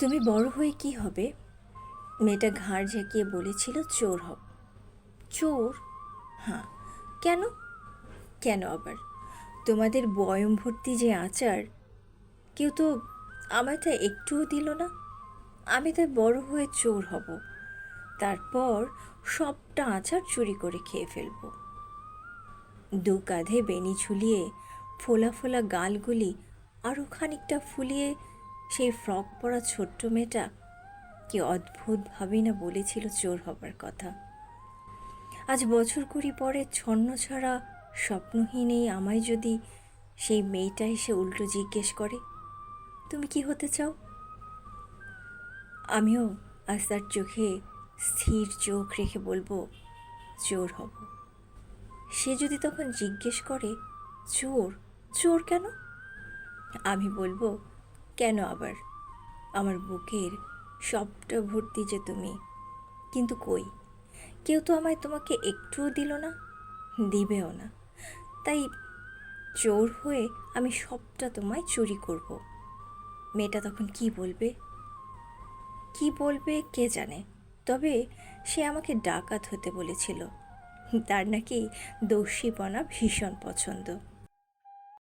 তুমি বড় হয়ে কি হবে? মেয়েটা ঘাড় ঝাঁকিয়ে বলেছিল, চোর হব চোর? হ্যাঁ। কেন? কেন আবার? তোমাদের বয়ম ভর্তি যে আচার, কেউ তো আমায় তা একটুও দিল না। আমি তাই বড় হয়ে চোর হব। তারপর সবটা আচার চুরি করে খেয়ে ফেলব। দু কাঁধে বেনি ঝুলিয়ে ফোলা ফোলা গালগুলি আরও খানিকটা ফুলিয়ে সেই ফ্রক পরা ছোট্ট মেয়েটা কি অদ্ভুতভাবেই না বলেছিল চোর হবার কথা। আজ বছর কুড়ি পরে ছন্ন ছাড়া স্বপ্নহীন এই আমায় যদি সেই মেয়েটা এসে উল্টো জিজ্ঞেস করে, তুমি কি হতে চাও? আমিও আজ তার চোখে স্থির চোখ রেখে বলব, চোর হব। সে যদি তখন জিজ্ঞেস করে, চোর? চোর কেন? আমি বলব কেন আবার? আমার বুকের সবটা ভর্তি যে তুমি। কিন্তু কই? কেউ তো আমায় তোমাকে একটুও দিল না, দিবেও না। তাই চোর হয়ে আমি সবটা তোমায় চুরি করব। মেয়েটা তখন কি বলবে? কি বলবে কে জানে? তবে সে আমাকে ডাকাত হতে বলেছিল। তার নাকি দস্যিপনা ভীষণ পছন্দ।